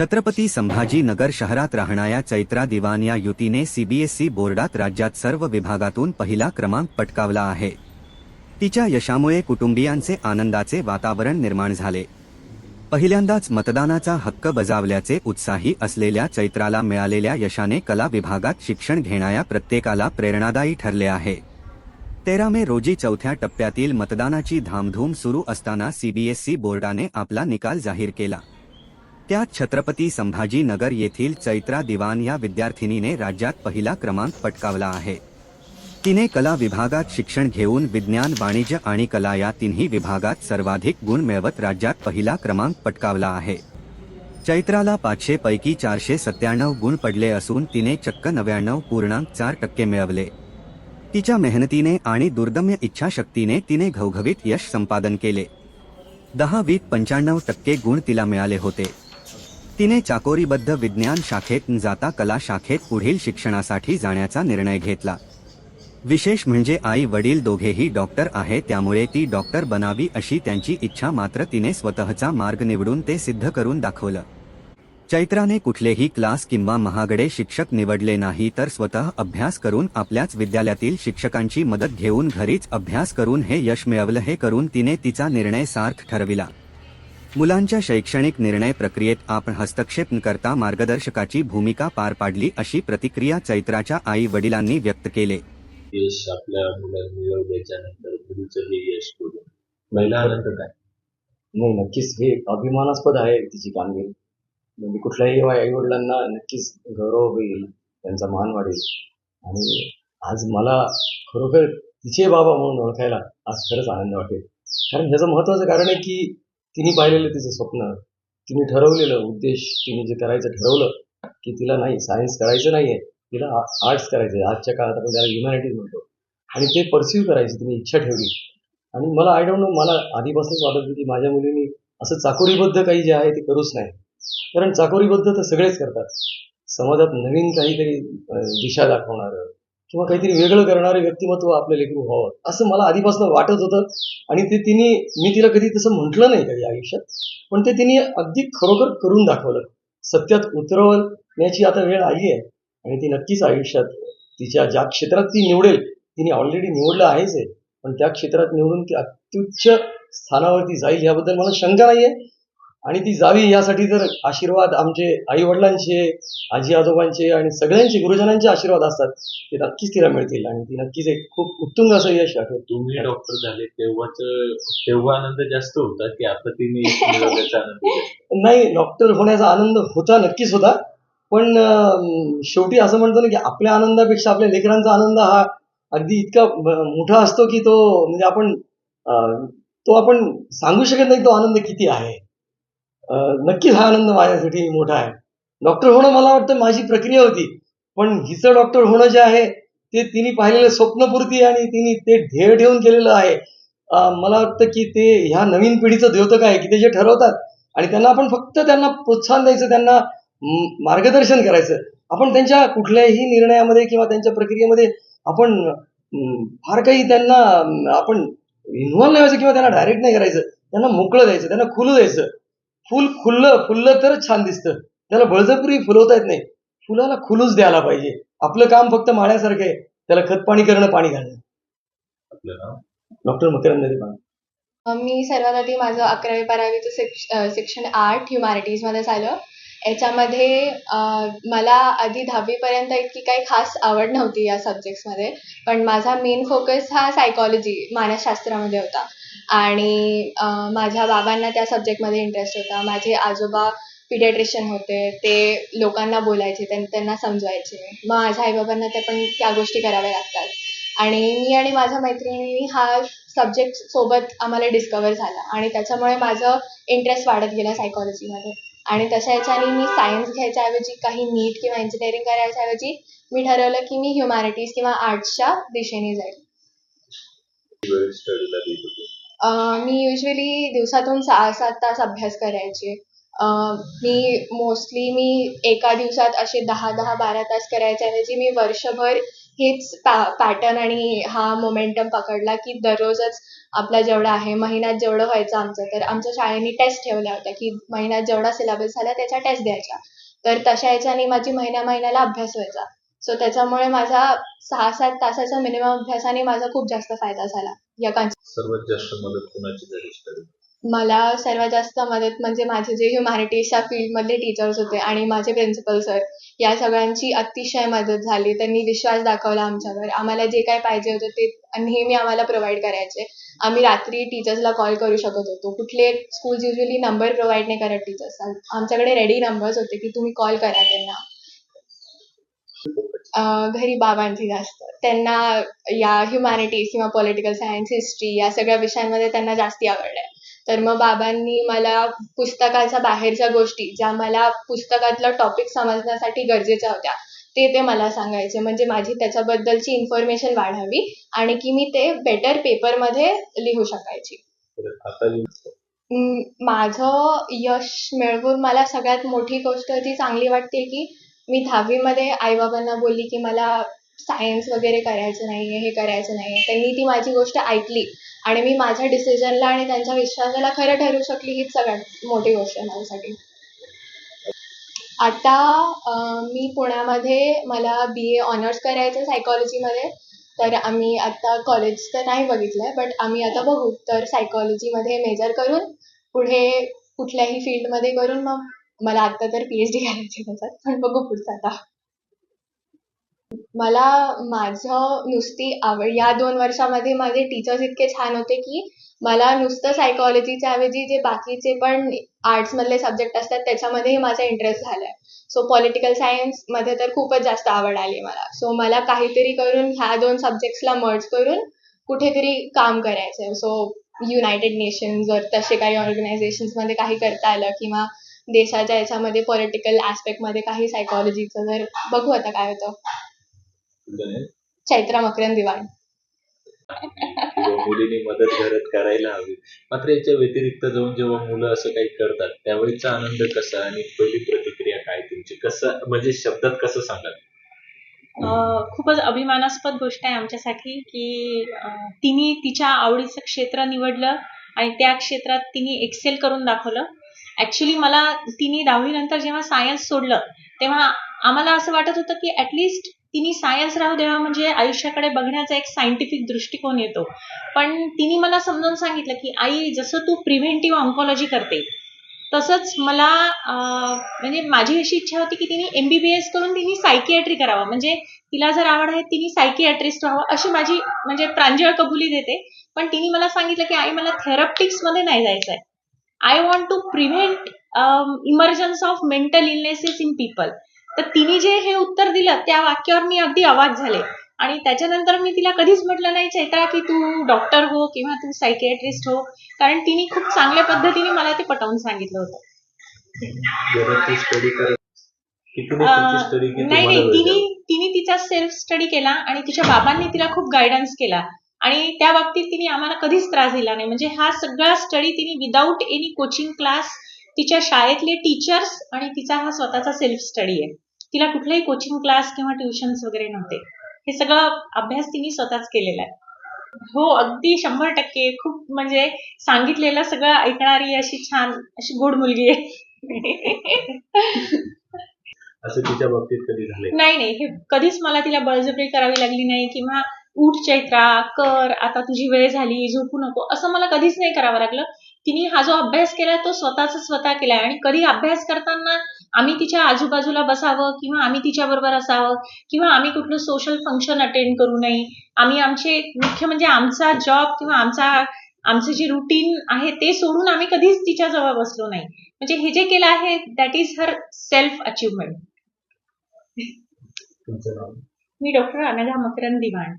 छत्रपती संभाजी नगर शहरात राहणाऱ्या चैत्रा दिवान या युतीने सीबीएसई बोर्डात राज्यात सर्व विभागातून पहिला क्रमांक पटकावला आहे. तिच्या यशामुळे कुटुंबियांचे आनंदाचे वातावरण निर्माण झाले. पहिल्यांदाच मतदानाचा हक्क बजावल्याचे उत्साही असलेल्या चैत्राला मिळालेल्या यशाने कला विभागात शिक्षण घेणाऱ्या प्रत्येकाला प्रेरणादायी ठरले आहे. तेरा मे रोजी चौथ्या टप्प्यातील मतदानाची धामधूम सुरू असताना सीबीएसई बोर्डाने आपला निकाल जाहीर केला. त्यात छत्रपती संभाजी नगर येथील चैत्रा दिवान या विद्यार्थिनीने राज्यात पहिला क्रमांक पटकावला आहे. तिने कला विभागात शिक्षण घेऊन विज्ञान वाणिज्य आणि कला या तिन्ही विभागात सर्वाधिक गुण मिळवत राज्यात पहिला क्रमांक पटकावला आहे. चैत्राला पाचशे पैकी चारशे सत्त्याण्णव गुण पडले असून तिने चक्क नव्याण्णव पूर्णांक चार टक्के मिळवले. तिच्या मेहनतीने आणि दुर्दम्य इच्छाशक्तीने तिने घवघवीत यश संपादन केले. दहावीत पंच्याण्णव टक्के गुण तिला मिळाले होते. तिने चाकोरीबद्ध विज्ञान शाखेत जाता कला शाखेत पुढील शिक्षणासाठी जाण्याचा निर्णय घेतला. विशेष म्हणजे आई वडील दोघेही डॉक्टर आहे त्यामुळे ती डॉक्टर बनावी अशी त्यांची इच्छा मात्र तिने स्वतःचा मार्ग निवडून ते सिद्ध करून दाखवलं. चैत्राने कुठलेही क्लास किंवा महागडे शिक्षक निवडले नाही तर स्वतः अभ्यास करून आपल्याच विद्यालयातील शिक्षकांची मदत घेऊन घरीच अभ्यास करून हे यश मिळवलं हे करून तिने तिचा निर्णय सार्थ ठरविला. मुलांच्या शैक्षणिक निर्णय प्रक्रियेत आपण हस्तक्षेप न करता मार्गदर्शकाची भूमिका पार पाडली अशी प्रतिक्रिया चैत्राच्या आई वडिलांनी व्यक्त केले. यश आपल्या मुलांनी मिळवल्याच्या नंतर मुलीचं हे यश काय? नाही नक्कीच. हे अभिमानास्पद आहे तिची कामगिरी. म्हणजे कुठल्याही आई वडिलांना नक्कीच गौरव होईल त्यांचा मान वाढेल. आणि आज मला खरोखर तिचे बाबा म्हणून ओळखायला आज खरंच आनंद वाटेल. कारण ह्याचं महत्वाचं कारण आहे की तिने पाहिलेलं तिचं स्वप्न तिने ठरवलेलं उद्देश तिने जे करायचं ठरवलं की तिला नाही सायन्स करायचं नाहीये तिला आर्ट्स करायचं आजच्या काळात आपण त्याला ह्युमॅनिटीज म्हणतो. आणि ते परस्यू करायची तिने इच्छा ठेवली. आणि मला आय डोंट नो मला आधीपासूनच वाटत होती की माझ्या मुलीने असं चाकोरीबद्ध काही जे आहे ते करूच नाही. कारण चाकोरीबद्ध तर सगळेच करतात. समाजात नवीन काहीतरी दिशा दाखवणारं किंवा काहीतरी वेगळं करणारं व्यक्तिमत्व आपलं लेकरू व्हावं असं मला आधीपासून वाटत होतं. आणि ते तिने मी तिला कधी तसं म्हटलं नाही कधी आयुष्यात पण ते तिने अगदी खरोखर करून दाखवलं. सत्यात उतरवण्याची आता वेळ आली आहे आणि ती नक्कीच आयुष्यात तिच्या ज्या क्षेत्रात ती निवडेल तिने ऑलरेडी निवडलं आहेच आहे. पण त्या क्षेत्रात निवडून ती अत्युच्च स्थानावरती जाईल याबद्दल मला शंका नाहीये. आणि ती जावी यासाठी तर आशीर्वाद आमचे आई वडिलांचे आजी आजोबांचे आणि सगळ्यांचे गुरुजनांचे आशीर्वाद असतात ते नक्कीच तिला मिळतील. आणि ती नक्कीच एक खूप उत्तुंग असं यश गाठेल तुम्ही डॉक्टर झाले तेव्हाच तेव्हा आनंद जास्त होता की आता तिने? नाही डॉक्टर होण्याचा आनंद होता नक्कीच होता. पण शेवटी असं म्हणतो ना की आपल्या आनंदापेक्षा आपल्या लेकरांचा आनंद हा अगदी इतका मोठा असतो की तो म्हणजे आपण तो आपण सांगू शकत नाही तो आनंद किती आहे. नक्कीच हा आनंद माझ्यासाठी मोठा आहे. डॉक्टर होणं मला वाटतं माझी प्रक्रिया होती. पण हिचं डॉक्टर होणं जे आहे ते तिने पाहिलेलं स्वप्नपूर्ती आणि तिने ते ध्येय ठेवून केलेलं आहे. मला वाटतं की ते ह्या नवीन पिढीचं द्योतक आहे की ते जे ठरवतात आणि त्यांना आपण फक्त त्यांना प्रोत्साहन द्यायचं त्यांना मार्गदर्शन करायचं. आपण त्यांच्या कुठल्याही निर्णयामध्ये किंवा त्यांच्या प्रक्रियेमध्ये आपण फार काही त्यांना आपण इन्व्हॉल्व नाही व्हायचं किंवा त्यांना डायरेक्ट नाही करायचं. त्यांना मोकळं द्यायचं त्यांना खुलं द्यायचं. फुल खुललं फुललं तरच छान दिसतं. त्याला बळजबरी फुलवता येत नाही. फुलाला खुलूच द्यायला पाहिजे. आपलं काम फक्त माळ्यासारखं आहे. त्याला खत पाणी करणं पाणी घालणं. आपलं नाव? डॉक्टर मकरंद मी सर्वात आधी माझं अकरावी बारावीचं शिक्षण आर्ट ह्युमॅनिटीजमध्ये झालं याच्यामध्ये मला आधी दहावीपर्यंत इतकी काही खास आवड नव्हती या सब्जेक्ट्समध्ये पण माझा मेन फोकस हा सायकॉलॉजी मानसशास्त्रामध्ये होता. आणि माझ्या बाबांना त्या सब्जेक्टमध्ये इंटरेस्ट होता. माझे आजोबा पिडियाट्रिशियन होते. ते लोकांना बोलायचे त्यां त्यांना समजवायचे. मग माझ्या आईबाबांना ते पण त्या गोष्टी कराव्या लागतात. आणि मी आणि माझ्या मैत्रिणी हा सब्जेक्ट सोबत आम्हाला डिस्कवर झाला. आणि त्याच्यामुळे माझं इंटरेस्ट वाढत गेला सायकॉलॉजीमध्ये आणि तशा याच्याने मी सायन्स घ्यायच्याऐवजी काही नीट किंवा इंजिनिअरिंग करायच्याऐवजी मी ठरवलं की मी ह्युमॅनिटीज किंवा आर्ट्सच्या दिशेने जाईल. मी युजली दिवसातून सहा सात तास अभ्यास करायचे. मी मोस्टली मी एका दिवसात असे दहा दहा बारा तास करायच्याऐवजी मी वर्षभर हेच पॅटर्न आणि हा मोमेंटम पकडला की दररोजच आपला जेवढा आहे महिन्यात जेवढं व्हायचं आमचं तर आमच्या शाळेने टेस्ट ठेवल्या होत्या की महिन्यात जेवढा सिलेबस झाला त्याच्या टेस्ट द्यायच्या. तर तशा याच्याने माझी महिन्या महिन्याला अभ्यास व्हायचा. सो त्याच्यामुळे माझा सहा सात तासाचा मिनिमम अभ्यासाने माझा खूप जास्त फायदा झाला या सर्वात जास्त मदत कोणाची झाली मला सर्वात जास्त मदत म्हणजे माझे जे ह्युमॅनिटीजच्या फील्डमधले टीचर्स होते आणि माझे प्रिन्सिपल सर या सगळ्यांची अतिशय मदत झाली. त्यांनी विश्वास दाखवला आमच्यावर. आम्हाला जे काय पाहिजे होतं ते नेहमी आम्हाला प्रोव्हाइड करायचे. आम्ही रात्री टीचर्सला कॉल करू शकत होतो. कुठले स्कूल्स युजली नंबर प्रोव्हाइड नाही करत टीचर्स आमच्याकडे रेडी नंबर्स होते की तुम्ही कॉल करा त्यांना. घरी बाबांची जास्त. त्यांना या ह्युमॅनिटीज किंवा पॉलिटिकल सायन्स हिस्ट्री या सगळ्या विषयांमध्ये त्यांना जास्ती आहे तर मग बाबांनी मला पुस्तकाच्या बाहेरच्या गोष्टी ज्या मला पुस्तकातलं टॉपिक समजण्यासाठी गरजेच्या होत्या ते ते मला सांगायचे. म्हणजे माझी त्याच्याबद्दलची इन्फॉर्मेशन वाढावी आणि की मी ते बेटर पेपरमध्ये लिहू शकायची. माझं यश मिळवून मला सगळ्यात मोठी गोष्ट जी चांगली वाटते की मी दहावीमध्ये आईबाबांना बोलली की मला सायन्स वगैरे करायचं नाही आहे हे करायचं नाही आहे त्यांनी ती माझी गोष्ट ऐकली आणि मी माझ्या डिसिजनला आणि त्यांच्या विश्वासाला खरं ठरू शकली हीच सगळ्यात मोठी गोष्ट आहे माझ्यासाठी. आता मी पुण्यामध्ये मला बी ए ऑनर्स करायचं सायकॉलॉजीमध्ये तर आम्ही आता कॉलेज तर नाही बघितलं आहे बट आम्ही आता बघू. तर सायकॉलॉजीमध्ये मेजर करून पुढे कुठल्याही फील्डमध्ये करून मग. मला आत्ता तर पी एच डी करायची त्याच्यात पण बघू पुढचं आता. मला माझं नुसती आवड या दोन वर्षामध्ये माझे टीचर्स इतके छान होते की मला नुसतं सायकॉलॉजीच्या ऐवजी जे बाकीचे पण आर्ट्समधले सब्जेक्ट असतात त्याच्यामध्येही माझा इंटरेस्ट झाला आहे सो पॉलिटिकल सायन्समध्ये तर खूपच जास्त आवड आली मला. सो मला काहीतरी करून ह्या दोन सब्जेक्ट्सला मर्ज करून कुठेतरी काम करायचं आहे सो युनायटेड नेशन्स जर तसे काही ऑर्गनायझेशन्समध्ये काही करता आलं किंवा देशाच्या याच्यामध्ये पॉलिटिकल ॲस्पेक्टमध्ये काही सायकॉलॉजीचं जर बघू आता काय होतं. तुझं नाही? चैत्रा दिवाण. मुलींनी मदत घरात करायला हवी. मात्र याच्या व्यतिरिक्त जाऊन जेव्हा मुलं असं काही करतात त्यावेळीचा आनंद कसा आणि पहिली प्रतिक्रिया काय तुमची? कसं म्हणजे शब्दात कसं सांगाल? खूपच अभिमानास्पद गोष्ट आहे आमच्यासाठी की तिने तिच्या आवडीचं क्षेत्र निवडलं आणि त्या क्षेत्रात तिने एक्सेल करून दाखवलं. ऍक्च्युली मला तिने दहावी नंतर जेव्हा सायन्स सोडलं तेव्हा आम्हाला असं वाटत होतं की ऍटलिस्ट तिने सायन्स राहू द्यावा म्हणजे आयुष्याकडे बघण्याचा एक सायंटिफिक दृष्टिकोन येतो. पण तिने मला समजावून सांगितलं की आई जसं तू प्रिव्हेंटिव्ह ऑन्कॉलॉजी करते तसंच मला म्हणजे माझी अशी इच्छा होती की तिने एमबीबीएस करून तिने सायकियाट्री करावं. म्हणजे तिला जर आवड आहे तिने सायकियाट्रिस्ट व्हावं अशी माझी म्हणजे प्रांजळ कबुली देते. पण तिने मला सांगितलं की आई मला थेरप्टिक्समध्ये नाही जायचं आहे I want to prevent emergence of mental illnesses in people तर तिने जे हे उत्तर दिलं त्या वाक्यावर मी अगदी आवाज झाले. आणि त्याच्यानंतर मी तिला कधीच म्हटलं नाही चैत्रा की तू डॉक्टर हो किंवा तू सायकियाट्रिस्ट हो? कारण तिने खूप चांगल्या पद्धतीने मला ते पटवून सांगितलं होतं. नाही नाही तिने? तिने तिचा सेल्फ स्टडी केला आणि तिच्या बाबांनी तिला खूप गायडन्स केला. आणि त्या बाबतीत तिने आम्हाला कधीच त्रास दिला नाही. म्हणजे हा सगळा स्टडी तिने विदाऊट एनी कोचिंग क्लास तिच्या शाळेतले टीचर्स आणि तिचा हा स्वतःचा सेल्फ स्टडी आहे. तिला कुठलाही कोचिंग क्लास किंवा ट्युशन्स वगैरे नव्हते. हे सगळं अभ्यास तिने स्वतःच केलेला आहे. हो अगदी शंभर टक्के. खूप म्हणजे सांगितलेलं सगळं ऐकणारी अशी छान अशी गोड मुलगी आहे. असं तिच्या बाबतीत कधी झालंय? नाही नाही. हे कधीच मला तिला बळजबरी करावी लागली नाही किंवा उठ चैत्रा कर आता तुझी वेळ झाली झोपू नको असं मला कधीच नाही करावं लागलं. तिने हा जो अभ्यास केलाय तो स्वतःचा स्वतः केलाय. आणि कधी अभ्यास करताना आम्ही तिच्या आजूबाजूला बसावं किंवा आम्ही तिच्या बरोबर असावं किंवा आम्ही कुठलं सोशल फंक्शन अटेंड करू नये आम्ही आमचे मुख्य म्हणजे आमचा जॉब किंवा आमचा आमचं जे रुटीन आहे ते सोडून आम्ही कधीच तिच्या जवळ बसलो नाही. म्हणजे हे जे केलं आहे दॅट इज हर सेल्फ नाव? मी डॉक्टर अनघा मकरंद दिवाण.